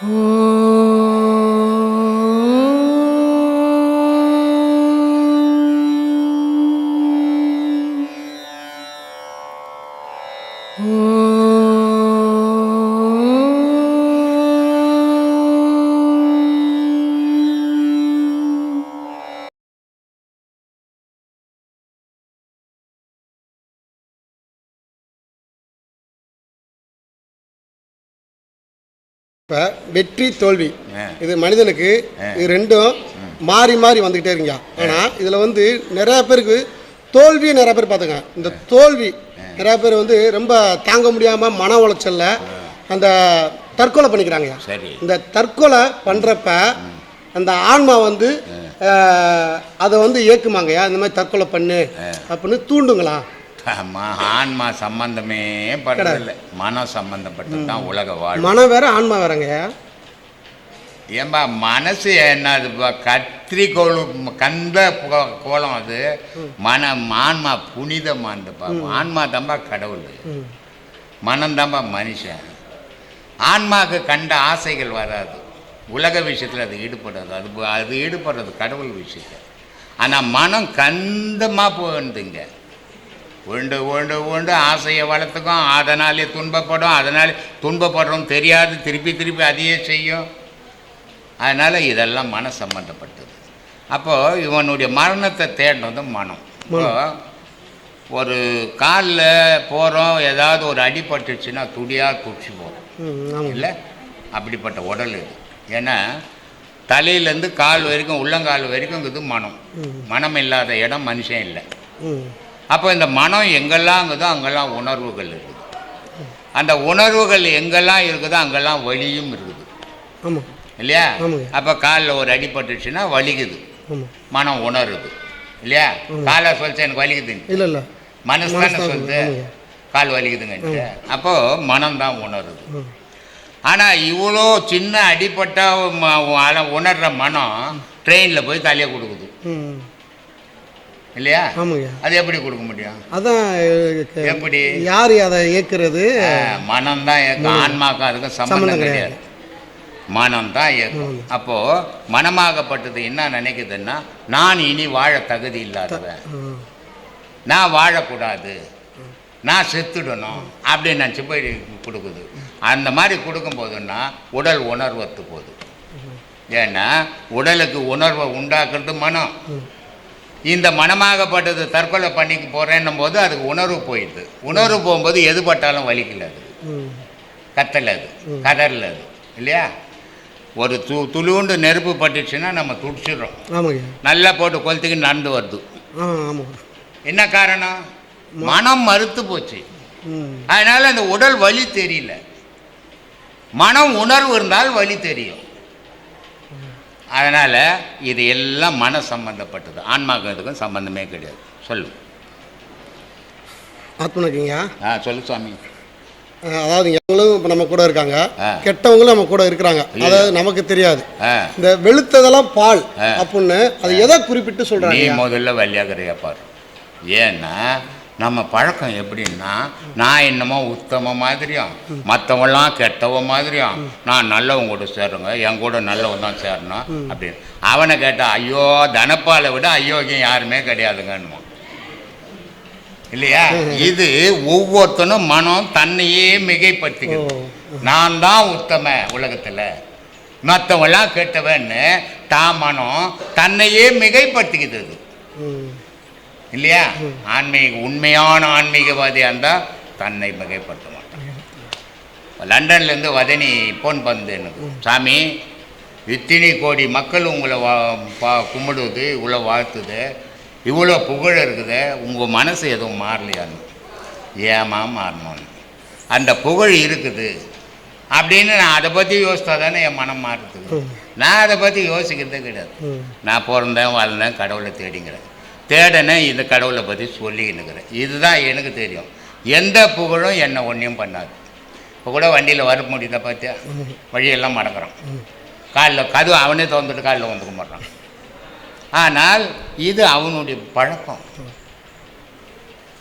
இப்போ வெற்றி தோல்வி. இது மனிதனுக்கு இது ரெண்டும் மாறி மாறி வந்துக்கிட்டே இருங்க ஆனால் இதில் வந்து நிறைய பேருக்கு தோல்வியை நிறைய பேர் பார்த்துங்க இந்த தோல்வி நிறைய பேர் வந்து ரொம்ப தாங்க முடியாமல் மன உளைச்சல்ல அந்த தற்கொலை பண்ணிக்கிறாங்க. சரி. இந்த தற்கொலை பண்ணுறப்ப அந்த ஆன்மா வந்து அதை வந்து ஏக்குமாங்கய்யா இந்த மாதிரி தற்கொலை பண்ணு அப்படின்னு தூண்டுங்களா? ஆன்மா சம்பந்தமே படுறதில்ல. மனம் சம்பந்தப்பட்டது தான் உலக வாழ்வு. மனம் வேற ஆன்மா வேறங்கய்யா ஏம்பா மனசு என்னது? கத்திரிக்கோள் கந்த கோலம் அது. மன ஆன்மா புனிதமானதுப்பா. ஆன்மா தான்பா கடவுள். மனம் தான்பா மனுஷன். ஆன்மாவுக்கு கண்ட ஆசைகள் வராது. உலக விஷயத்தில் அது ஈடுபடாது. அது அது ஈடுபடுறது கடவுள் விஷயத்தில். ஆனால் மனம் கந்தமாக போகுதுங்க. உண்டு உண்டு உண்டு ஆசையை வளர்த்துக்கும். அதனாலே துன்பப்படும். அதனாலே துன்பப்படுறோம் தெரியாது. திருப்பி திருப்பி அதையே செய்யும். அதனால் இதெல்லாம் மன சம்பந்தப்பட்டது. அப்போது இவனுடைய மரணத்தை தேடினது மனம். இப்போ ஒரு காலில் போகிறோம் ஏதாவது ஒரு அடிபட்டுச்சுன்னா துடியாக குடிச்சு போகிறோம் இல்லை? அப்படிப்பட்ட உடல் இது. ஏன்னா தலையிலேருந்து கால் வரைக்கும் உள்ளங்கால் வரைக்கும் இது மனம். மனம் இல்லாத இடம் மனுஷன் இல்லை. அப்போ இந்த மனம் எங்கெல்லாம் இருக்குதோ அங்கெல்லாம் உணர்வுகள் இருக்குது. அந்த உணர்வுகள் எங்கெல்லாம் இருக்குதோ அங்கெல்லாம் வலியும் இருக்குது. இல்லையா. அப்போ காலில் ஒரு அடிபட்டுச்சுன்னா வலிக்குது. மனம் உணருது. இல்லையா? காலை சொல்லிச்சு எனக்கு இல்லை இல்லை. மனசு தானே சொல்லுது. கால் வலிக்குதுங்கன்ட்டு. அப்போது மனம் தான் உணருது. ஆனால் இவ்வளோ சின்ன அடிப்பட்ட ம- அல- உணர்ற மனம் ட்ரெயினில் போய் தலையை கொடுக்குது. இல்லையா? அது எப்படி கொடுக்க முடியும்? அதான் எப்படி? யார் அதை இயக்குறது மனம் தான் அதுக்கும் சம்பந்தம் சம்பந்தம் கிடையாது. மனம் தான் இயக்கம் அப்போது மனமாகப்பட்டது என்ன நினைக்குதுன்னா நான் இனி வாழ தகுதி இல்லாதவன். நான் வாழக்கூடாது. நான் செத்துடணும் அப்படின்னு நினச்சி போய் கொடுக்குது. அந்த மாதிரி கொடுக்கும்போதுன்னா உடல் உணர்வத்து போகுது. ஏன்னா உடலுக்கு உணர்வை உண்டாக்குறது மனம். இந்த மனமாகப்பட்டது தற்கொலை பண்ணிக்க போகிறேன்னும் போது அதுக்கு உணர்வு போயிடுது. உணர்வு போகும்போது எது பட்டாலும் வலிக்கல அது. கத்தல அது. கதறல அது. இல்லையா? ஒரு து துளுண்டு நெருப்பு பட்டுச்சுன்னா நம்ம துடிச்சிடுறோம். ஆமாங்க. நல்லா போட்டு கொளுத்துக்கு நடந்து வருது. ஆ ஆமாம் என்ன காரணம்? மனம் மறுத்து போச்சு. ம். அதனால் அந்த உடல் வலி தெரியல. மனம் உணர்வு இருந்தால் வலி தெரியும். அதனால் இது எல்லாம் மன சம்பந்தப்பட்டது. ஆன்மாக்கும் இதுக்கும் சம்பந்தமே கிடையாது. சொல்லு. ஆத்மனக்குங்க ஆ சொல்லு சுவாமி. அதாவது எங்களும் இப்போ நம்ம கூட இருக்காங்க. கெட்டவங்களும் நம்ம கூட இருக்கிறாங்க. அதாவது நமக்கு தெரியாது. இந்த வெளுத்ததெல்லாம் பால். அப்படின்னு அது எதை குறிப்பிட்டு நீ சொல்றாங்க முதல்ல வழியாகிறையா பாரு. ஏன்னா நம்ம பழக்கம் எப்படின்னா நான் என்னமோ உத்தம மாதிரியும். மற்றவங்களாம் கெட்டவ மாதிரியும். நான் நல்லவங்க கூட சேருங்க என் கூட நல்லவன் தான் சேரணும் அப்படின்னு. அவனை கேட்டா ஐயோ தனப்பாலை விட அயோக்கியம் யாருமே கிடையாதுங்கன்னுவான். இல்லையா? இது ஒவ்வொருத்தனும் மனம் தன்னையே மிகைப்படுத்திக்குது. நான் தான் உத்தம உலகத்தில். மற்றவங்களாம் கெட்டவன்னு தான் மனம் தன்னையே மிகைப்படுத்திக்குது அது. ம். இல்லையா? ஆன்மீக உண்மையான ஆன்மீகவாதியாக இருந்தால் தன்னை மிகைப்படுத்த மாட்டான். லண்டன்லேருந்து வதனி ஃபோன் பண்ணுது எனக்கு சாமி இத்தினி கோடி மக்கள் உங்களை வா பா கும்பிடுவது இவ்வளோ வாழ்த்துது. இவ்வளோ புகழ் இருக்குது உங்கள் மனசு எதுவும் மாறலையான்னு. ஏமா மாறணும்னு. அந்த புகழ் இருக்குது. அப்படின்னு நான் அதை பற்றி யோசித்தா தானே என் மனம் மாறுறது நான் அதை பற்றி யோசிக்கிறதே கிடையாது. நான் பிறந்தேன் வளர்ந்தேன் கடவுளை தேடிங்கிறேன். தேடினேன் இந்த கடவுளை பற்றி சொல்லிக்கினுக்கிறேன் இதுதான் எனக்கு தெரியும். எந்த புகழும் என்னை ஒன்றையும் பண்ணாது. இப்போ கூட வண்டியில் வர முடியுதா பார்த்தியா வழியெல்லாம் மடக்குறான் காலில் கதவு அவனே திறந்துட்டு காலில் வந்துக்க மாட்டான் ஆனால் இது அவனுடைய பழக்கம்.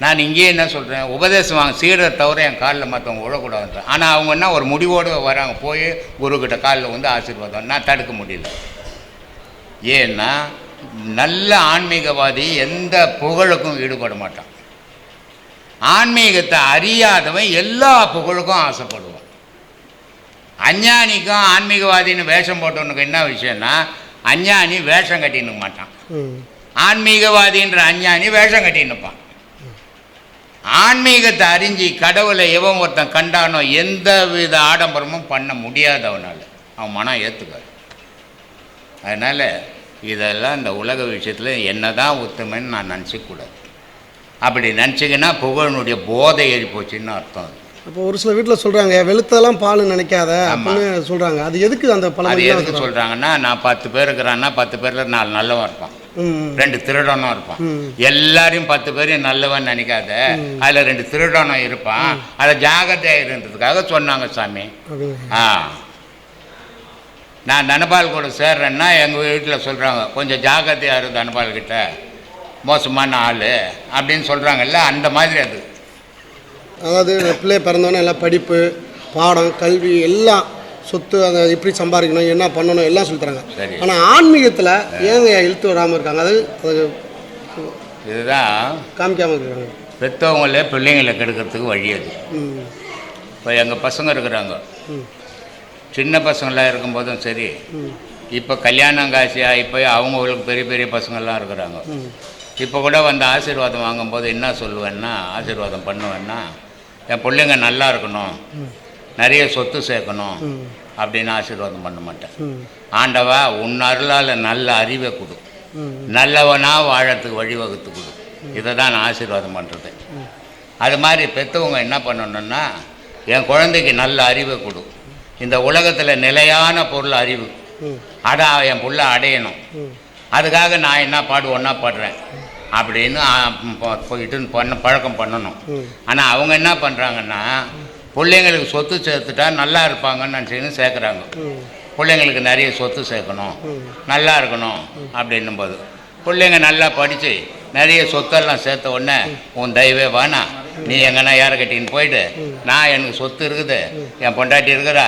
நான் இங்கேயே என்ன சொல்கிறேன் உபதேசம் வாங்க சீடர் தவிர என் காலில் மற்றவங்க விழக்கூடாதுன்றேன் ஆனால் அவங்க என்ன ஒரு முடிவோடு வராங்க போய் குருக்கிட்ட காலில் வந்து ஆசீர்வாதம். நான் தடுக்க முடியல. ஏன்னா நல்ல ஆன்மீகவாதி எந்த புகழுக்கும் ஈடுபட மாட்டான். ஆன்மீகத்தை அறியாதவன் எல்லா புகழுக்கும் ஆசைப்படுவான். அஞ்ஞானிக்கும் ஆன்மீகவாதின்னு வேஷம் போட்டவனுக்கு என்ன விஷயம்னா அஞ்ஞானி வேஷம் கட்டின்னு மாட்டான். ஆன்மீகவாதின்ற அஞ்ஞானி வேஷம் கட்டின்னு நிற்பான் ஆன்மீகத்தை அறிஞ்சு கடவுளை எவன் ஒருத்தன் கண்டானோ எந்த வித ஆடம்பரமும் பண்ண முடியாது அவனால். அவன் மனம் ஏற்றுக்காது அதனால் இதெல்லாம் இந்த உலக விஷயத்தில் என்ன தான் உத்தமைன்னு நான் நினச்சிக்கூடாது. அப்படி நினச்சிங்கன்னா புகழனுடைய போதை ஏறி போச்சுன்னு அர்த்தம் அது. அப்போ ஒரு சில வீட்டில் சொல்கிறாங்க வெளுத்தெல்லாம் பால் நினைக்காத. அப்படின்னு சொல்கிறாங்க அது எதுக்கு அந்த அது பழமொழி எதுக்கு சொல்கிறாங்கன்னா நான் பத்து பேர் இருக்கிறான்னா பத்து பேரில் நாலு நல்லவன் இருப்பான். ரெண்டு திருடனும் இருப்பான். எல்லாரையும் பத்து பேரையும் நல்லவன் நினைக்காத. அதில் ரெண்டு திருடனும் இருப்பான். அதை ஜாகிரதையாக இருந்ததுக்காக சொன்னாங்க சாமி. ஆ. நான் தனபால் கூட சேர்றேன்னா எங்கள் வீட்டில் சொல்கிறாங்க கொஞ்சம் ஜாகிரதையாக இரு தனபால் கிட்ட. மோசமான ஆள். அப்படின்னு சொல்கிறாங்கல்ல அந்த மாதிரி அது. அதாவது பிள்ளை பிறந்தோன்னே எல்லாம் படிப்பு பாடம் கல்வி எல்லாம் சொத்து அதை எப்படி சம்பாதிக்கணும் என்ன பண்ணணும் எல்லாம் சொல்லித் தராங்க. சரி. ஆனால் ஆன்மீகத்தில் ஏங்க இழுத்து விடாமல் இருக்காங்க? அது அது இதுதான் காமிக்காமல் இருக்காங்க. பெற்றவங்களே பிள்ளைங்களை கெடுக்கிறதுக்கு வழி அது. இப்போ எங்கள் பசங்க இருக்கிறாங்க. சின்ன பசங்களாக இருக்கும்போதும் சரி. இப்போ கல்யாணம் காசியாக இப்போ அவங்களுக்கு பெரிய பெரிய பசங்கள்லாம் இருக்கிறாங்க. இப்போ கூட வந்து ஆசீர்வாதம் வாங்கும்போது என்ன சொல்லுவேன்னா ஆசீர்வாதம் பண்ணுவேன்னா என் பிள்ளைங்க நல்லா இருக்கணும். நிறைய சொத்து சேர்க்கணும். அப்படின்னு ஆசீர்வாதம் பண்ண மாட்டேன். ஆண்டவா உன் அருளால் நல்ல அறிவை கொடு. ம். நல்லவனா வாழறதுக்கு வழிவகுத்து கொடு. இதை தான் நான் ஆசீர்வாதம் பண்ணுறது அது மாதிரி பெற்றவங்க என்ன பண்ணணும்னா என் குழந்தைக்கு நல்ல அறிவை கொடு. இந்த உலகத்தில் நிலையான பொருள் அறிவு. அடா என் புள்ள அடையணும். அதுக்காக நான் என்ன பாடு ஒன்றா பாடுறேன். அப்படின்னு போயிட்டு பண்ண பழக்கம் பண்ணணும். ஆனால் அவங்க என்ன பண்ணுறாங்கன்னா பிள்ளைங்களுக்கு சொத்து சேர்த்துட்டா நல்லா இருப்பாங்கன்னு நினச்சின்னு சேர்க்குறாங்க. பிள்ளைங்களுக்கு நிறைய சொத்து சேர்க்கணும். நல்லா இருக்கணும் அப்படின்னும் போது பிள்ளைங்க நல்லா படித்து நிறைய சொத்தெல்லாம் சேர்த்த உடனே உன் தெய்வே வேணா. நீ எங்கன்னா ஏற கட்டின்னு போயிட்டு நான் எனக்கு சொத்து இருக்குது. என் பொண்டாட்டி இருக்கிறா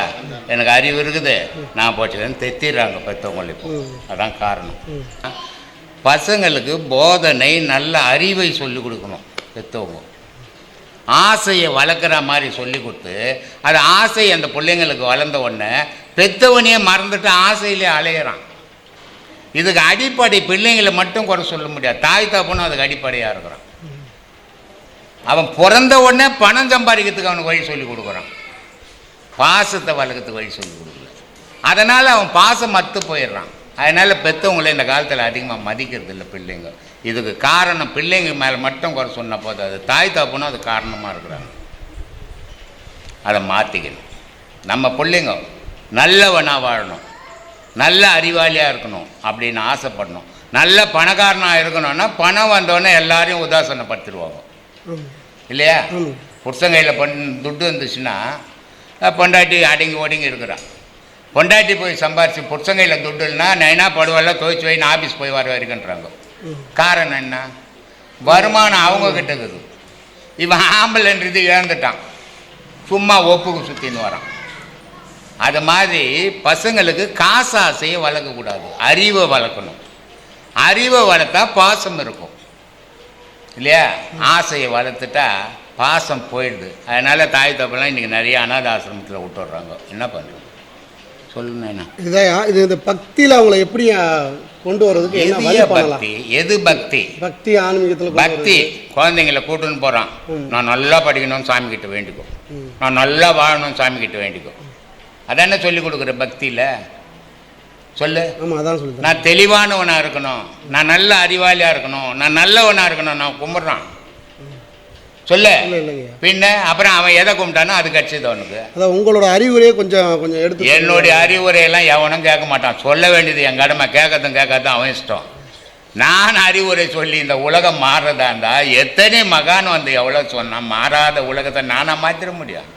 எனக்கு அறிவு இருக்குது. நான் போச்சுன்னு தெத்திடுறாங்க பெற்றவங்களை இப்போ. ம். அதான் காரணம். பசங்களுக்கு போதனை நல்ல அறிவை சொல்லிக் கொடுக்கணும் பெற்றவங்க ஆசையை வளர்க்குற மாதிரி சொல்லி கொடுத்து அது ஆசை அந்த பிள்ளைங்களுக்கு வளர்ந்த உடனே பெத்தவனையே மறந்துட்டு ஆசையிலே அலையிறான். இதுக்கு அடிப்படை பிள்ளைங்களை மட்டும் குறை சொல்ல முடியாது. தாய் தாப்பனும் அதுக்கு அடிப்படையாக இருக்கிறான். அவன் பிறந்த உடனே பணம் சம்பாதிக்கிறதுக்கு அவனுக்கு வழி சொல்லி கொடுக்குறான். பாசத்தை வளர்க்கறதுக்கு வழி சொல்லி கொடுக்கல. அதனால் அவன் பாசம் மத்து போயிடுறான். அதனால் பெற்றவங்கள இந்த காலத்தில் அதிகமாக மதிக்கிறது இல்லை பிள்ளைங்க. இதுக்கு காரணம் பிள்ளைங்க மேலே மட்டும் குறை சொன்ன போது அது தாய் தப்புனும் அது காரணமாக இருக்கிறாங்க. அதை மாற்றிக்கணும் நம்ம பிள்ளைங்க நல்லவனாக வாழணும். நல்ல அறிவாளியாக இருக்கணும் அப்படின்னு ஆசைப்படணும். நல்ல பணக்காரனாக இருக்கணும்னா பணம் வந்தோடனே எல்லாரையும் உதாசனப்படுத்திடுவாங்க. இல்லையா? ம் புருஷங்கையில் பண் துட்டு வந்துச்சுன்னா அஹ், பொண்டாட்டி அடங்கி ஒடுங்கி இருக்கிறான் பொண்டாட்டி போய் சம்பாரிச்சு புருஷங்கையில் துட்டு இல்லைன்னா நைனா படுவெல்லாம் துவைச்சு வைன்னு ஆஃபீஸ் போய் வர வரைக்குன்றாங்க காரணம் என்ன? வருமானம் அவங்க கிட்ட இருக்குது. இவன் ஆம்பளைன்றது இழந்துட்டான். சும்மா ஒப்புக்கு சுற்றின்னு வரான். அது மாதிரி பசங்களுக்கு காசாசையை வளர்க்கக்கூடாது. அறிவை வளர்க்கணும். அறிவை வளர்த்தா பாசம் இருக்கும். இல்லையா? ஆசையை வளர்த்துட்டா பாசம் போயிடுது. அதனால் தாய் தப்பெல்லாம் இன்றைக்கி நிறைய அனாத ஆசிரமத்தில் விட்டுடுறாங்க. என்ன பண்ணுறது என்ன இதையா? இது இந்த பக்தியில் அவங்கள எப்படி கொண்டு வர்றதுக்கு என்ன வழி எது பண்ணலாம்? பக்தி? எது பக்தி? பக்தி ஆன்மீகத்தில் பக்தி. குழந்தைங்கள கூட்டுன்னு போகிறான். நான் நல்லா படிக்கணும்னு சாமி கிட்ட வேண்டிக்கோ. நான் நல்லா வாழணும்னு சாமி கிட்ட வேண்டிக்கோ. அதானே சொல்லி கொடுக்குற பக்தியில்? சொல்லு. அதான் சொல்லுது நான் தெளிவானவனாக இருக்கணும். நான் நல்ல அறிவாளியாக இருக்கணும். நான் நல்லவனாக இருக்கணும். நான் கும்பிட்றான். சொல்லு. பின்ன அப்புறம் அவன் எதை கும்பிட்டானோ அது கட்சிது அவனுக்கு அதான் உங்களோட அறிவுரையே கொஞ்சம் கொஞ்சம் எடுத்து என்னுடைய அறிவுரையெல்லாம் எவனும் கேட்க மாட்டான். சொல்ல வேண்டியது என் கடமை. கேட்கறதும் கேட்காதும் அவன் இஷ்டம். நான் அறிவுரை சொல்லி இந்த உலகம் மாறுறதா இருந்தால் எத்தனை மகான் வந்து எவ்வளோ சொன்னான் மாறாத உலகத்தை நானாக மாற்றிட முடியும்?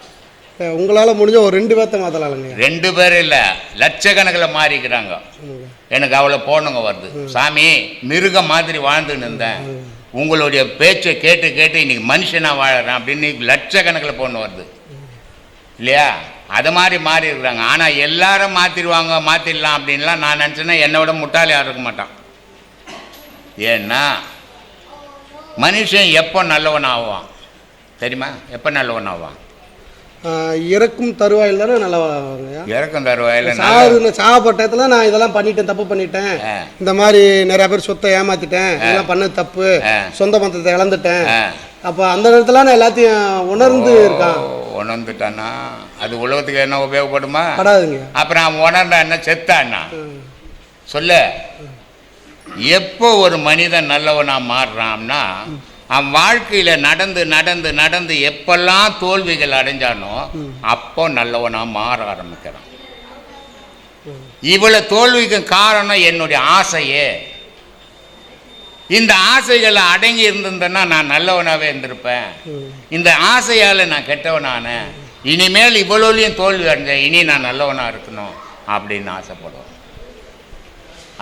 உங்களால் முடிஞ்ச ஒரு ரெண்டு பேர்த்த மாற்றலாம்ங்க ரெண்டு பேர் இல்லை. லட்சக்கணக்கில் மாறிக்கிறாங்க. எனக்கு அவ்வளோ போனுங்க வருது. சாமி மிருகம் மாதிரி வாழ்ந்துன்னு இருந்தேன். உங்களுடைய பேச்சை கேட்டு கேட்டு இன்னைக்கு மனுஷனாக வாழறேன் அப்படின்னு லட்சக்கணக்கில் பொண்ணு வருது. இல்லையா? அது மாதிரி மாறி இருக்கிறாங்க. ஆனால் எல்லாரும் மாற்றிடுவாங்க மாற்றிடலாம் அப்படின்லாம் நான் நினச்சேன்னா என்னை விட முட்டாள் யாரும் இருக்க மாட்டான். ஏன்னா மனுஷன் எப்போ நல்லவன் ஆவான் தெரியுமா? எப்போ நல்லவன் ஆவான் இறக்கும் தருவாயில் தானே நல்லா இறக்கம் தருவாயில் சாகுன சாகப்பட்டதுல நான் இதெல்லாம் பண்ணிட்டேன் தப்பு பண்ணிட்டேன். இந்த மாதிரி நிறைய பேர் சொத்தை ஏமாத்திட்டேன். இதெல்லாம் பண்ணது தப்பு. சொந்த பந்தத்தை இழந்துட்டேன். அப்ப அந்த நேரத்துல நான் எல்லாத்தையும் உணர்ந்து இருக்கான். உணர்ந்துட்டானா? அது உலகத்துக்கு என்ன உபயோகப்படுமா? படாதுங்க. அப்புறம் அவன் உணர்ந்தா என்ன? செத்தான்னா சொல்லு. எப்போ ஒரு மனிதன் நல்லவனா மாறுறான்னா அவன் வாழ்க்கையில நடந்து நடந்து நடந்து எப்பெல்லாம் தோல்விகள் அடைஞ்சானோ அப்போ நல்லவனா மாற ஆரம்பிக்கிறான். இவ்வளவு தோல்விக்கு காரணம் என்னுடைய ஆசையே. இந்த ஆசைகளை அடங்கி இருந்திருந்தேன்னா நான் நல்லவனாவே இருந்திருப்பேன். இந்த ஆசையால நான் கெட்டவனானேன் இனிமேல் இவ்வளோலையும் தோல்வி அடைஞ்சேன் இனி நான் நல்லவனா இருக்கணும் அப்படின்னு ஆசைப்படுவேன்.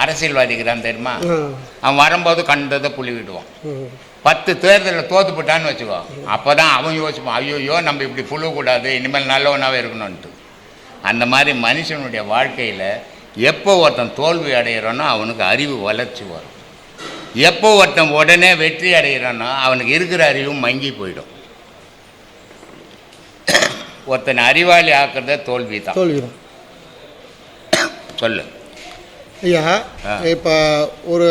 அரசியல்வாதிக்கு தான் தெரியுமா? அவன் வரும்போது கண்டதை புள்ளி விடுவான் பத்து தேர்தலில் தோத்து போட்டான்னு வச்சுக்கோ. அப்போ தான் அவன் யோசிப்பான் ஐயோயோ நம்ம இப்படி புழுகக்கூடாது இனிமேல் நல்லவனாகவே இருக்கணும்ன்ட்டு. அந்த மாதிரி மனுஷனுடைய வாழ்க்கையில் எப்போ ஒருத்தன் தோல்வி அடையிறானோ அவனுக்கு அறிவு வளர்ச்சி வரும். எப்போ ஒருத்தன் உடனே வெற்றி அடைகிறானோ அவனுக்கு இருக்கிற அறிவும் மங்கி போயிடும். ஒருத்தன் அறிவாளி ஆக்குறதே தோல்வி தான் சொல்லு. ஐயா. இப்போ ஒரு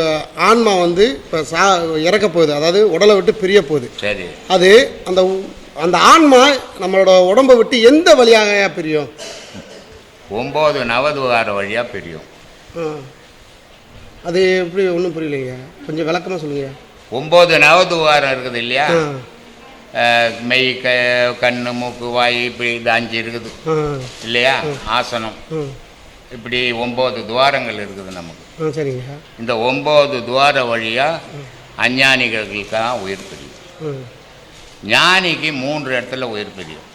ஆன்மா வந்து இப்போ சா இறக்க போகுது. அதாவது உடலை விட்டு பிரிய போகுது. சரி. அது அந்த அந்த ஆன்மா நம்மளோட உடம்பை விட்டு எந்த வழியாக பிரியும்? ஒம்பது நவதுவார வழியாக பிரியும். அது எப்படி ஒன்றும் புரியலைங்க கொஞ்சம் விளக்கமாக சொல்லுங்க ஒம்பது நவதுவாரம் இருக்குது இல்லையா? மெய் க கண்ணு மூக்கு வாய் இப்படி இது அஞ்சு இருக்குது. இல்லையா? ஆசனம். இப்படி ஒம்பது துவாரங்கள் இருக்குது நமக்கு. சரிங்க. இந்த ஒம்பது துவார வழியாக அஞ்ஞானிகளுக்கு தான் உயிர் பிரியும். ஞானிக்கு மூன்று இடத்துல உயிர் பிரியும்.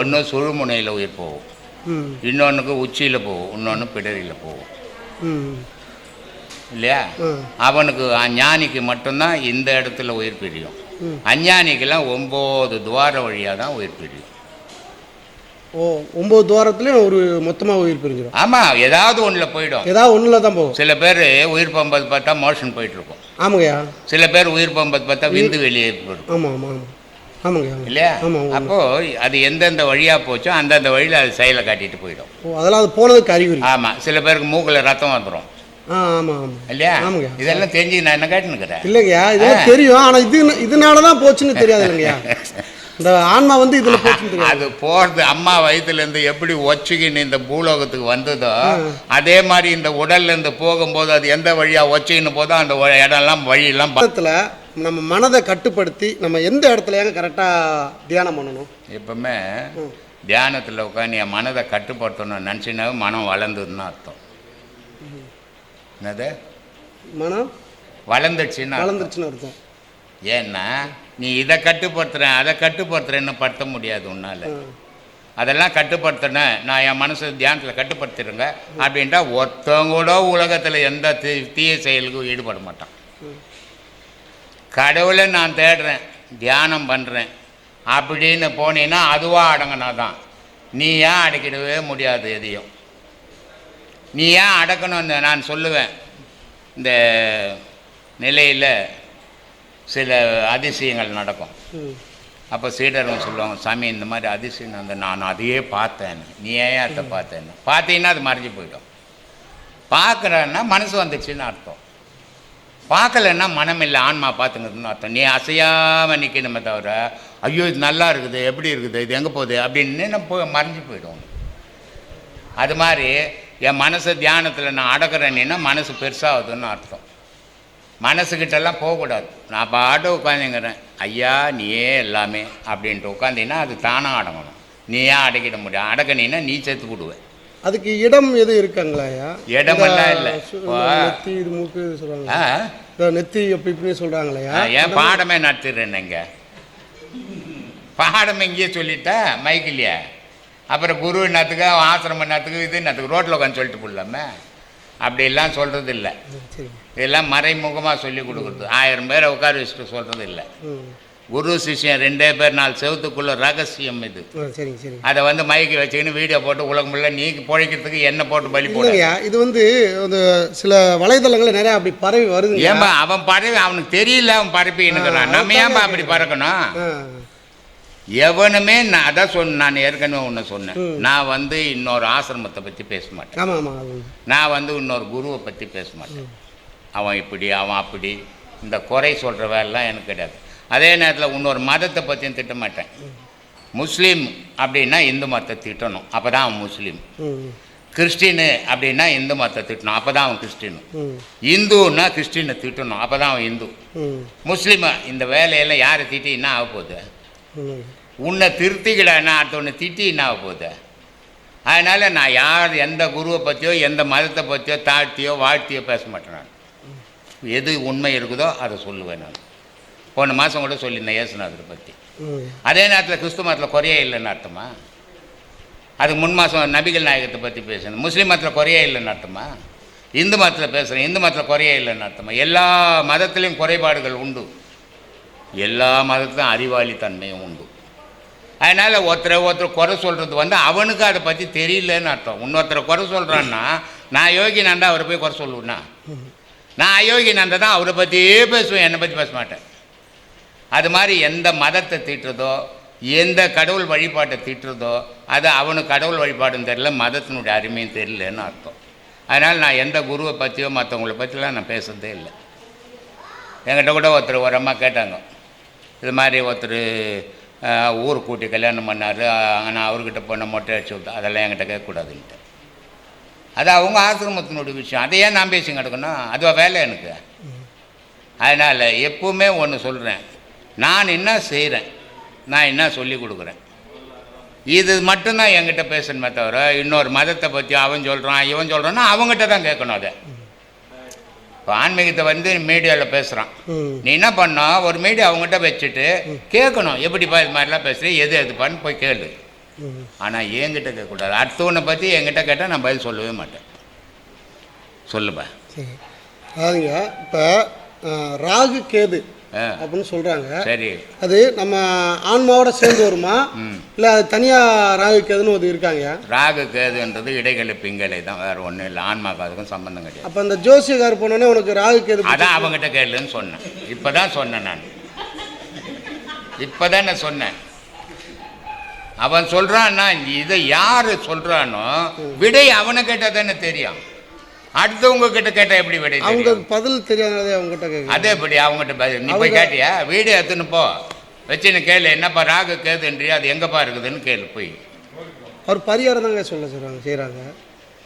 ஒன்று சுழுமுனையில் உயிர் போகும். இன்னொன்றுக்கு உச்சியில் போகும். இன்னொன்று பிடரியில் போகும். இல்லையா? அவனுக்கு ஞானிக்கு மட்டும்தான் இந்த இடத்துல உயிர் பிரியும். அஞ்ஞானிக்கெல்லாம் ஒம்பது துவார வழியாக தான் உயிர் பிரியும். ஓ ஒம்பது துவாரத்துலேயும் ஒரு மொத்தமாக உயிர் பிரிஞ்சிடும் ஆமாம் ஏதாவது ஒன்றில் போயிடும். ஏதாவது ஒன்றில் தான் போகும். சில பேர் உயிர் பம்பது பார்த்தா மோஷன் போயிட்டு இருக்கும் ஆமாங்கய்யா. சில பேர் உயிர் பம்பது பார்த்தா விந்து வெளியே போயிடும். ஆமாம். ஆமாம் ஆமாங்க இல்லையா ஆமாம் அப்போ அது எந்தெந்த வழியாக போச்சோ அந்தந்த வழியில் அது செயலை காட்டிட்டு போயிடும். ஓ அதெல்லாம் அது போனதுக்கு அறிகுறி. ஆமாம் சில பேருக்கு மூக்கில் ரத்தம் வந்துடும் இல்லையா? ஆமாங்க. இதெல்லாம் தெரிஞ்சு நான் என்ன கேட்டுனுக்கிறேன்? இல்லைங்கய்யா இதெல்லாம் தெரியும். ஆனால் இது இதனால தான் போச்சுன்னு தெரியாது இல்லைங்கய்யா இந்த ஆன்மா வந்து இதில் தெரியாது. அது போகிறது அம்மா வயிற்றுலேருந்து எப்படி ஒச்சுக்கின்னு இந்த பூலோகத்துக்கு வந்ததோ அதே மாதிரி இந்த உடல்லேருந்து போகும்போது அது எந்த வழியாக ஒச்சுக்கின்னு போதோ அந்த இடம்லாம் வழியெல்லாம் பா- இடத்துல நம்ம மனதை கட்டுப்படுத்தி நம்ம எந்த இடத்துல ஏங்க கரெக்டாக தியானம் பண்ணணும்? எப்பவுமே தியானத்தில் உட்காந்து என் மனதை கட்டுப்படுத்தணும்னு நினச்சினாவே மனம் வளர்ந்ததுன்னு அர்த்தம். என்னது? மனம் வளர்ந்துடுச்சுன்னு அர்த்தம். வளர்ந்துருச்சுன்னு அர்த்தம். ஏன்னா நீ இதை கட்டுப்படுத்துகிறேன் அதை கட்டுப்படுத்துறேன்னு படுத்த முடியாது உன்னால். அதெல்லாம் கட்டுப்படுத்தினேன் நான் என் மனசு தியானத்தில் கட்டுப்படுத்திடுங்க அப்படின்ட்டா ஒருத்தவங்க கூட உலகத்தில் எந்த தீ தீய செயலுக்கும் ஈடுபட மாட்டான். கடவுளை நான் தேடுறேன் தியானம் பண்ணுறேன் அப்படின்னு போனீன்னா அதுவாக அடங்கினா தான் நீ ஏன் அடக்கிடவே முடியாது எதையும்? நீ ஏன் அடக்கணும்னு நான் சொல்லுவேன். இந்த நிலையில் சில அதிசயங்கள் நடக்கும். அப்போ சீடர்கள் சொல்லுவாங்க சாமி இந்த மாதிரி அதிசயம் வந்து நான் அதையே பார்த்தேன். நீ ஏன் அதை பார்த்தேன்னு? பார்த்தீங்கன்னா அது மறைஞ்சு போயிடும். பார்க்குறேன்னா மனசு வந்துச்சுன்னு அர்த்தம். பார்க்கலன்னா மனம் இல்லை ஆன்மா பார்த்துங்கிறதுன்னு அர்த்தம். நீ அசையாமல் நிற்கணுமே தவிர ஐயோ இது நல்லா இருக்குது எப்படி இருக்குது இது எங்கே போகுது? அப்படின்னு நம்ம போய் மறைஞ்சு போயிடும். அது மாதிரி என் மனசை தியானத்தில் நான் அடக்கிறேன்னா மனசு பெருசாகுதுன்னு அர்த்தம். மனசுக்கிட்டெல்லாம் போகக்கூடாது. நான் பாட்டு உட்காந்துங்கிறேன். ஐயா நீயே எல்லாமே அப்படின்ட்டு உட்காந்தீங்கன்னா அது தானாக அடங்கணும். நீ ஏன் அடக்கிட முடியும்? அடக்கினீன்னா நீ செத்து விடுவேன் அதுக்கு இடம் எது இருக்காங்களாயா இடமெல்லாம் இல்ல. நெத்தி இது மூக்கு சொல்கிறாங்க நெத்தி அப்படி இப்படின்னு சொல்கிறாங்களையா நான் ஏன் பாடமே நடத்துறேன் இங்க? பாடம் இங்கேயே சொல்லிட்டா மைக்கிலையே? அப்புறம் குரு என்னத்துக்கு ஆசிரமம் என்னத்துக்கு இது என்னத்துக்கு ரோட்டில் உட்காந்து சொல்லிட்டு போடலாமே. அப்படிலாம் சொல்கிறது இல்லை இதெல்லாம் மறைமுகமாக சொல்லி கொடுக்குறது. ஆயிரம் பேரை உட்கார வச்சுட்டு சொல்கிறது இல்லை குரு சிஷ்யன் ரெண்டே பேர் நாலு செவத்துக்குள்ள ரகசியம் இது. அதை வந்து மைக்கு வச்சுக்கின்னு வீடியோ போட்டு உலகம் முள்ள நீ பிழைக்கிறதுக்கு என்ன போட்டு பலி போட. இல்லைங்கய்யா இது வந்து சில வலைதளங்கள்ல நிறைய அப்படி பரவி வருதுங்க. ஏன்பா அவன் பறவை அவனுக்கு தெரியல அவன் பரப்பின்னுக்கிறான் ஆ, நம்ம ஏன்பா அப்படி பறக்கணும்? எவனுமே நான் அதான் சொன்ன நான் ஏற்கனவே ஒன்று சொன்னேன். நான் வந்து இன்னொரு ஆசிரமத்தை பற்றி பேச மாட்டேன். நான் வந்து இன்னொரு குருவை பற்றி பேச மாட்டேன். அவன் இப்படி அவன் அப்படி இந்த குறை சொல்கிற வேலைலாம் எனக்கு கிடையாது. அதே நேரத்தில் இன்னொரு மதத்தை பற்றியும் திட்ட மாட்டேன். முஸ்லீம் அப்படின்னா இந்து மதத்தை திட்டணும். அப்போ தான் அவன் முஸ்லீம். கிறிஸ்டினு அப்படின்னா இந்து மதத்தை திட்டணும். அப்போ தான் அவன் கிறிஸ்டின். இந்துன்னா கிறிஸ்டினை திட்டணும். அப்போ தான் அவன் இந்து. முஸ்லீமா இந்த வேலையெல்லாம் யாரை திட்டி என்ன ஆக போகுது? உன்னை திருத்திக்கிடனா அடுத்தவனை திட்டி என்ன ஆக போகுது. அதனால் நான் யார் எந்த குருவை பற்றியோ எந்த மதத்தை பற்றியோ தாழ்த்தியோ வாழ்த்தியோ பேச மாட்டேன் நான். எது உண்மை இருக்குதோ அதை சொல்லுவேன் நான். போன மாதம் கூட சொல்லியிருந்தேன் இயேசுநாதரை பற்றி அதே நேரத்தில் கிறிஸ்து மதத்தில் குறையே இல்லைன்னு அர்த்தமா? அதுக்கு முன் மாதம் நபிகள் நாயகத்தை பற்றி பேசணும் முஸ்லீம் மதத்தில் குறையே இல்லைன்னு அர்த்தமா? இந்து மதத்தில் பேசுகிறேன் இந்து மதத்தில் குறையே இல்லைன்னு அர்த்தமா? எல்லா மதத்திலையும் குறைபாடுகள் உண்டு. எல்லா மதத்திலும் அறிவாளித்தன்மையும் உண்டு. அதனால் ஒருத்தரை ஒருத்தர் குறை சொல்கிறது வந்து அவனுக்கு அதை பற்றி தெரியலன்னு அர்த்தம். இன்னொருத்தரை குறை சொல்கிறான்னா நான் யோகி நந்தா அவரை போய் குறை சொல்லுவேன்னா? நான் அயோகி நந்தா தான் அவரை பற்றியே பேசுவேன் என்னை பற்றி பேச மாட்டேன். அது மாதிரி எந்த மதத்தை தீட்டுறதோ எந்த கடவுள் வழிபாட்டை தீட்டுறதோ அது அவனுக்கு கடவுள் வழிபாடுன்னு தெரியல மதத்தினுடைய அருமையும் தெரியலன்னு அர்த்தம். அதனால் நான் எந்த குருவை பற்றியோ மற்றவங்கள பற்றிலாம் நான் பேசுறதே இல்லை. என்கிட்ட கூட ஒருத்தர் ஒரு அம்மா கேட்டாங்க இது மாதிரி ஒருத்தர் ஊர் கூட்டி கல்யாணம் பண்ணார். ஆனால் அவர்கிட்ட பொண்ணை மொட்டை அடிச்சு விட்டா அதெல்லாம் என்கிட்ட கேட்கக்கூடாதுன்ட்டு. அது அவங்க ஆசிரமத்தினுடைய விஷயம். அதை ஏன் நான் பேசி கிடக்கணும் அதுவா வேலை எனக்கு. அதனால் எப்பவுமே ஒன்று சொல்கிறேன் நான் என்ன செய்கிறேன் நான் என்ன சொல்லி கொடுக்குறேன்? இது மட்டும்தான் என்கிட்ட பேசணுமே தவிர இன்னொரு மதத்தை பற்றி அவன் சொல்கிறான் இவன் சொல்கிறான்னா அவங்ககிட்ட தான் கேட்கணும் அதை. இப்போ ஆன்மீகத்தை வந்து மீடியாவில் பேசுகிறான் நீ என்ன பண்ணா ஒரு மீடியா அவங்ககிட்ட வச்சுட்டு கேட்கணும் எப்படிப்பா இது மாதிரிலாம் பேசுகிறேன் எது எதுப்பான்னு போய் கேளு. ஆனால் என்கிட்ட கேட்கக்கூடாது. அடுத்தவனை பற்றி என்கிட்ட கேட்டால் நான் பதில் சொல்லவே மாட்டேன். சொல்லுப்பா. சரி. அதாவதுங்க இப்போ ராகு கேது. அப்படின்னு சொல்கிறாங்க சரி. அது நம்ம ஆன்மாவோட சேர்ந்து வருமா? இல்லை அது தனியாக ராகு கேதுன்னு ஒரு இருக்காங்க? ராகு கேதுன்றது இடைகளை பிங்கலை தான். வேறு ஒன்றும் இல்லை. ஆன்மாக்கு அதுக்கும் சம்மந்தம் கிடையாது. அப்போ அந்த ஜோசியக்கார் போனோடனே உனக்கு ராகு கேது அதான் அவங்ககிட்ட கேளுன்னு சொன்னேன். இப்போ தான் சொன்னேன் நான். இப்போ தான் நான் சொன்னேன். அவன் சொல்கிறான்னா இதை யார் சொல்கிறானோ விடை அவனை கேட்டால் தானே தெரியும். அடுத்தவங்க கிட்ட கேட்டால் எப்படி விடை அவங்க பதில் தெரியாததே அவங்ககிட்ட கேட்குறேன் அதே எப்படி? அவங்ககிட்ட பதில் நீ போய் அவங்க- கேட்டியா? வீடு எடுத்துன்னு போ. வச்சுன்னு கேளு. என்னப்பா ராகு கேதுன்றியா அது எங்கப்பா இருக்குதுன்னு கேளு போய். அவர் பரிகாரம் தாங்க சொல்ல சொல்கிறாங்க செய்கிறாங்க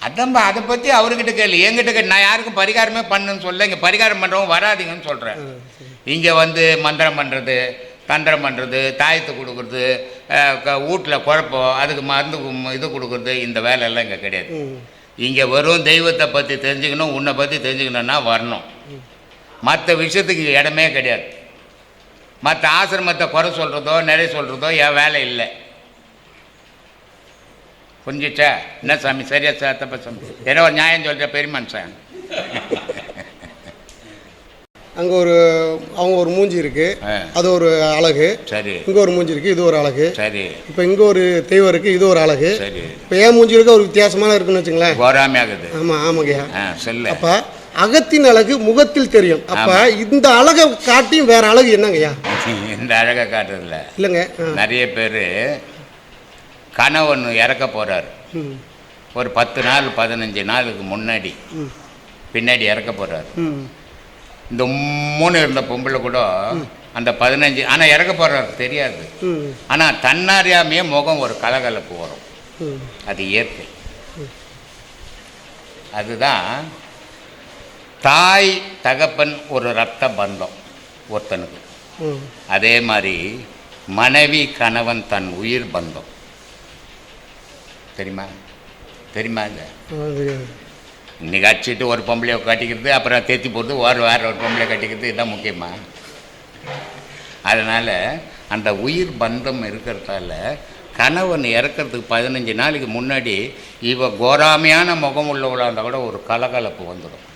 அதான்பா அதை பற்றி அவர்கிட்ட கேளு. என்கிட்ட கேளு நான் யாருக்கும் பரிகாரமே பண்ணுன்னு சொல்ல இங்கே பரிகாரம் பண்ணுறவங்க வராதீங்கன்னு சொல்கிறேன் இங்கே வந்து மந்திரம் பண்ணுறது தந்திரம் பண்ணுறது தாயத்து கொடுக்குறது வீட்டில் குழப்பம் அதுக்கு மருந்து இது கொடுக்குறது இந்த வேலையெல்லாம் இங்கே கிடையாது. இங்கே வரும் தெய்வத்தை பற்றி தெரிஞ்சுக்கணும் உன்னை பற்றி தெரிஞ்சுக்கணுன்னா வரணும். மற்ற விஷயத்துக்கு இடமே கிடையாது. மற்ற ஆசிரமத்தை குறை சொல்கிறதோ நிறைய சொல்கிறதோ என் வேலை இல்லை. புரிஞ்சிச்சா? என்ன சாமி சரியா சார் தப்பா சாமி. ஏதோ ஒரு நியாயம் சொல்கிற பெரிய மனுஷன் அங்கே ஒரு அவங்க ஒரு மூஞ்சி இருக்கு. அது ஒரு அழகு. சரி. இங்கே ஒரு மூஞ்சி இருக்கு இது ஒரு அழகு. சரி. இப்போ இங்கே ஒரு தெய்வம் இருக்கு இது ஒரு அழகு. சரி. இப்போ ஏன் மூஞ்சி இருக்க ஒரு வித்தியாசமான இருக்குன்னு வச்சுங்களேன். ஆமாம் ஆமாங்கய்யா சொல்லு. அப்போ அகத்தின் அழகு முகத்தில் தெரியும். அப்போ இந்த அழகை காட்டியும் வேற அழகு என்னங்கய்யா இந்த அழகை காட்டுறதில்ல. இல்லைங்க. நிறைய பேர் கணவன் இறக்க போகிறார் ம். ஒரு பத்து நாள் பதினஞ்சு நாளுக்கு முன்னாடி பின்னாடி இறக்க போகிறார் ம். இந்த மூணு இருந்த பொம்பளை கூட அந்த பதினஞ்சு ஆனால் இறக்க போகிறார் தெரியாது. ஆனால் தன்னாரியாமையே முகம் ஒரு கலகலப்பு வரும். அது இயற்கை அதுதான் தாய் தகப்பன் ஒரு ரத்த பந்தம் ஒருத்தனுக்கு. அதே மாதிரி மனைவி கணவன் தன் உயிர் பந்தம். தெரியுமா? தெரியுமா இல்லை? இன்னைக்கு அடிச்சுட்டு ஒரு பொம்பளையை கட்டிக்கிறது அப்புறம் தேத்தி போட்டு ஒரு வேற ஒரு பொம்பளையை கட்டிக்கிறது இதுதான் முக்கியமா? அதனால் அந்த உயிர் பந்தம் இருக்கிறதால கணவன் இறக்கறதுக்கு பதினஞ்சு நாளைக்கு முன்னாடி இவ கோராமையான முகம் உள்ளவளாக இருந்தால் கூட ஒரு கலகலப்பு வந்துடும்.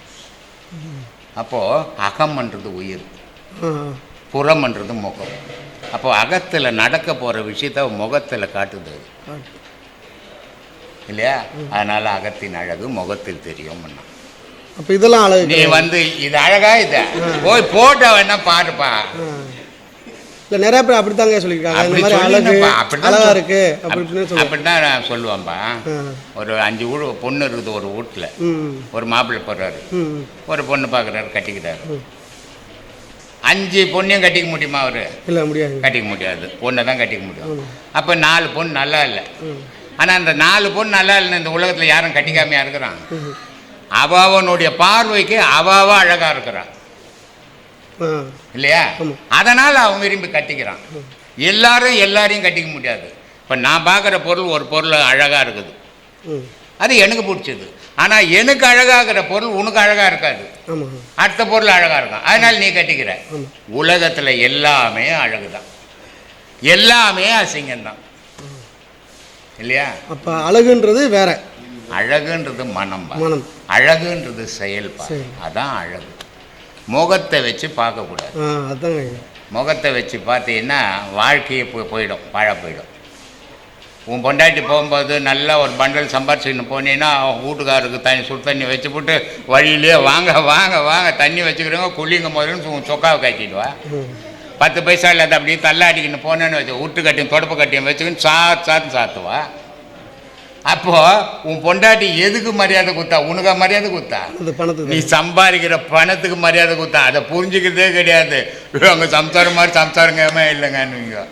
அப்போது அகம்ன்றது உயிர் புறம்ன்றது முகம். அப்போ அகத்தில் நடக்க போகிற விஷயத்த முகத்தில் காட்டுது. இல்லையா? அதனால் அகத்தின் அழகு முகத்தில் தெரியும் அப்போ இதெல்லாம் அழகு நீ வந்து இது அழகா இது? போய் போட்டோ வேணா பாருப்பா. இல்லை நிறைய பேர் அப்படி தாங்க சொல்லியிருக்காங்க அப்படி மாதிரி அழகு இருக்கு அப்படி இப்படின்னு சொல்லுவாங்க அப்படிதான் நான் சொல்லுவேன்ப்பா. ஒரு அஞ்சு வீடு பொண்ணு இருக்குது ஒரு வீட்டில் ஒரு மாப்பிள்ளை போடுறாரு. ஒரு பொண்ணு பார்க்குறாரு கட்டிக்கிறாரு. அஞ்சு பொண்ணையும் கட்டிக்க முடியுமா அவரு? இல்லை முடியாது. கட்டிக்க முடியாது. பொண்ணை தான் கட்டிக்க முடியும். அப்போ நாலு பொண்ணு நல்லா இல்லை. ஆனால் அந்த நாலு பொண்ணு நல்லா இல்லைன்னு இந்த உலகத்தில் யாரும் கட்டிக்காமையா இருக்கிறான். அவனுடைய பார்வைக்கு அவாவ அழகா இருக்கிறான். இல்லையா. அதனால் அவன் விரும்பி கட்டிக்கிறான். எல்லாரும் எல்லாரையும் கட்டிக்க முடியாது. இப்போ நான் பார்க்குற பொருள் ஒரு பொருள் அழகாக இருக்குது. அது எனக்கு பிடிச்சது. ஆனால் எனக்கு அழகாகிற பொருள் உனக்கு அழகாக இருக்காது. அடுத்த பொருள் அழகாக இருக்கும். அதனால் நீ கட்டிக்கிற. உலகத்தில் எல்லாமே அழகு தான் எல்லாமே அசிங்கம்தான். இல்லையா? அப்போ அழகுன்றது வேற. அழகுன்றது மனம் மனம். அழகுன்றது செயல்பா சரி. அதான் அழகு. முகத்தை வச்சு பார்க்கக்கூடாது. அதாங்க. ஐயா முகத்தை வச்சு பார்த்தீங்கன்னா வாழ்க்கையே போய் போயிடும் வாழ போயிடும் உன் பொண்டாட்டி போகும்போது நல்லா ஒரு பண்டல் சம்பாரிச்சுன்னு போனீங்கன்னா வீட்டுக்காருக்கு தண்ணி சுடு தண்ணி வச்சு போட்டு வழியிலே வாங்க வாங்க வாங்க தண்ணி வச்சுக்கிறவங்க குளிங்க முதல்னு உன் சொக்காவை ம். பத்து பைசா இல்லாத அப்படியே தள்ளாடிக்கின்னு போனேன்னு வச்சு உட்டு கட்டியும் தொடப்பு கட்டியும் வச்சுக்கின்னு சாத்து சாத்து சாத்துவா? அப்போது உன் பொண்டாட்டி எதுக்கு மரியாதை கொடுத்தா? உனக்கு மரியாதை கொடுத்தா? அது பணத்துக்கு நீ. சம்பாதிக்கிற பணத்துக்கு மரியாதை கொடுத்தா? அதை புரிஞ்சுக்கிறதே கிடையாது. அங்கே சம்சாரம் மாதிரி சம்சாரங்கமே இல்லைங்கன்னு